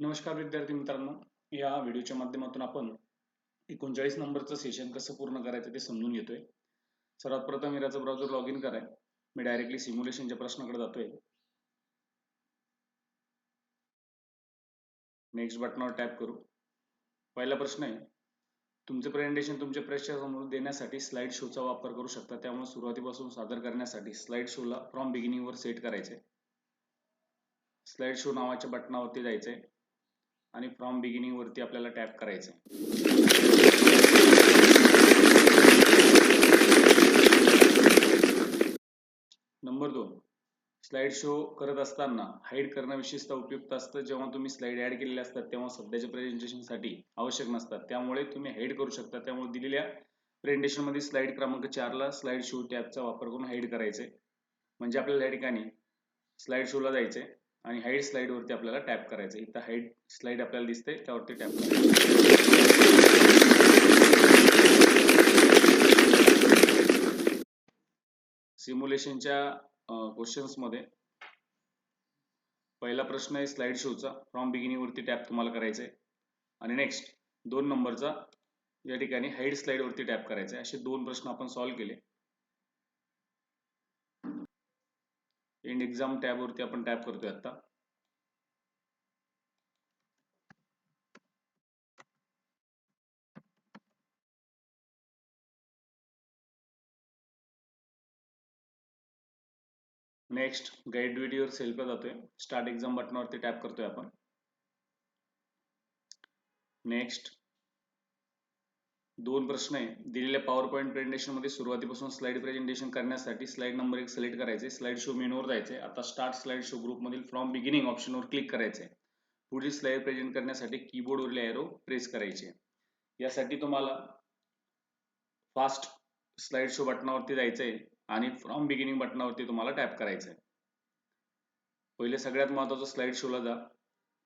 नमस्कार विद्यार्थी मित्रांनो. या व्हिडिओच्या माध्यमातून आपण एकोणचाळीस नंबरचं सेशन कसं पूर्ण करायचं ते समजून घेतोय. सर्वात प्रथम इराचं ब्राउझर लॉग इन कराय. मी डायरेक्टली सिम्युलेशनच्या प्रश्नाकडे जातोय. नेक्स्ट बटनावर टॅप करू. पहिला प्रश्न आहे तुमचे प्रेझेंटेशन तुमच्या प्रेक्षकांसमोर देण्यासाठी स्लाईड शोचा वापर करू शकता. त्यामुळे सुरुवातीपासून सादर करण्यासाठी स्लाईड शोला फ्रॉम बिगिनिंगवर सेट करायचे स्लाईड शो नावाच्या बटनावरती जायचंय. आणि फ्रॉम बिगिनिंग वरती आपल्याला टॅप करायचं. नंबर दोन. स्लाइड शो करत असताना हाईड करणं विशेषतः उपयुक्त असतं. जेव्हा तुम्ही स्लाइड ऍड केलेले असतात तेव्हा सध्याच्या प्रेझेंटेशनसाठी आवश्यक नसतात. त्यामुळे तुम्ही हाईड करू शकता. त्यामुळे दिलेल्या प्रेझेंटेशनमध्ये स्लाइड क्रमांक चारला स्लाइड शो टॅबचा वापर करून हाईड करायचे. म्हणजे आपल्याला या ठिकाणी स्लाइड शोला जायचे आणि हाईड स्लाइड वरती आपल्याला टॅप करायचं इथं हाईड स्लाइड आपल्याला दिसते त्यावरती टॅप करायचं सिम्युलेशनच्या क्वेश्चन्समध्ये पहिला प्रश्न आहे स्लाइड शोचा फ्रॉम बिगिनिंग वरती टॅप तुम्हाला करायचं आहे आणि नेक्स्ट दोन नंबरचा या ठिकाणी हाईड स्लाइड वरती टॅप करायचा आहे असे दोन प्रश्न आपण सॉल्व्ह केले. एंड एक्झाम टॅब वरती आपण टॅप करतोय आता नेक्स्ट गाईड व्हिडिओवर सेल्फला जातोय. स्टार्ट एक्झाम बटनावरती टॅप करतोय आपण. नेक्स्ट दोन प्रश्न आहे. दिलेल्या पॉवर पॉईंट प्रेझेंटेशनमध्ये सुरुवातीपासून स्लाइड प्रेझेंटेशन करण्यासाठी स्लाईड नंबर एक सिलेक्ट करायचे स्लाईड शो मेनूवर जायचे. आता स्टार्ट स्लाइड शो ग्रुप मधील फ्रॉम बिगिनिंग ऑप्शनवर क्लिक करायचे. पुढील स्लाइड प्रेझेंट करण्यासाठी कीबोर्डवरील एरो प्रेस करायचे. यासाठी तुम्हाला फास्ट स्लाइड शो बटनावरती जायचंय आणि फ्रॉम बिगिनिंग बटनावरती तुम्हाला टॅप करायचं आहे पहिले सगळ्यात महत्वाचं स्लाईड शोला जा.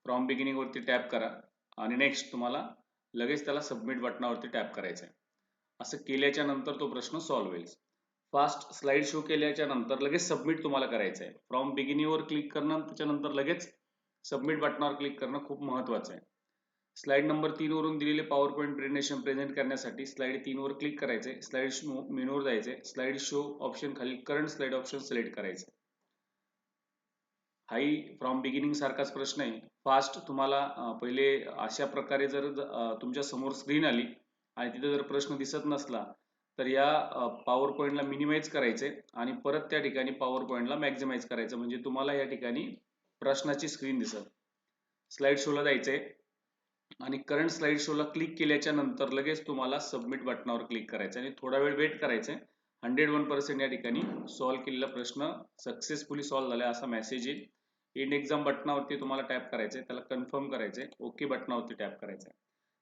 फ्रॉम बिगिनिंगवरती टॅप करा आणि नेक्स्ट तुम्हाला लगेच त्याला सबमिट बटनावरती टॅप करायचं आहे असं केल्याच्यानंतर तो प्रश्न सॉल्व्ह होईल. फास्ट स्लाइड शो केल्याच्यानंतर लगेच सबमिट तुम्हाला करायचं आहे फ्रॉम बिगिनिंग क्लिक करणं त्याच्यानंतर लगेच सबमिट बटनावर क्लिक करणं खूप महत्वाचं आहे. स्लाइड नंबर तीन वरून दिलेले पॉवर पॉईंट प्रेझेंटेशन प्रेझेंट करण्यासाठी स्लाइड तीन वर क्लिक करायचे स्लाइड मेनूवर जायचे स्लाइड शो ऑप्शन खाली करंट स्लाइड ऑप्शन सिलेक्ट करायचे हाही फ्रॉम बिगिनिंग सारखाच प्रश्न आहे. फास्ट तुम्हाला पहिले अशा प्रकारे जर तुमच्यासमोर स्क्रीन आली आणि तिथे जर प्रश्न दिसत नसला तर या पॉवर पॉईंटला मिनिमाइज करायचे आणि परत त्या ठिकाणी पॉवर पॉईंटला मॅक्झिमाइज करायचं. म्हणजे तुम्हाला या ठिकाणी प्रश्नाची स्क्रीन दिसत. स्लाइड शोला जायचंय. आणि करंट स्लाइड शोला क्लिक केल्याच्यानंतर लगेच तुम्हाला सबमिट बटनावर क्लिक करायचं आणि थोडा वेळ वेट करायचं. हंड्रेड वन पर्सेंट या ठिकाणी सॉल्व्ह केलेला प्रश्न सक्सेसफुली सॉल्व्ह झाला असा मेसेज येईल. इन एक्झाम बटनावरती तुम्हाला टॅप करायचंय त्याला कन्फर्म करायचंय ओके बटनावरती टॅप करायचे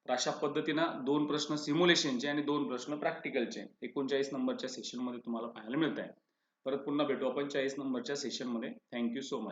तर अशा पद्धतीनं दोन प्रश्न सिम्युलेशनचे आणि दोन प्रश्न प्रॅक्टिकलचे एकोणचाळीस नंबरच्या सेशनमध्ये तुम्हाला पाहायला मिळत आहे परत पुन्हा भेटू आपण चाळीस नंबरच्या सेशनमध्ये. Thank you so much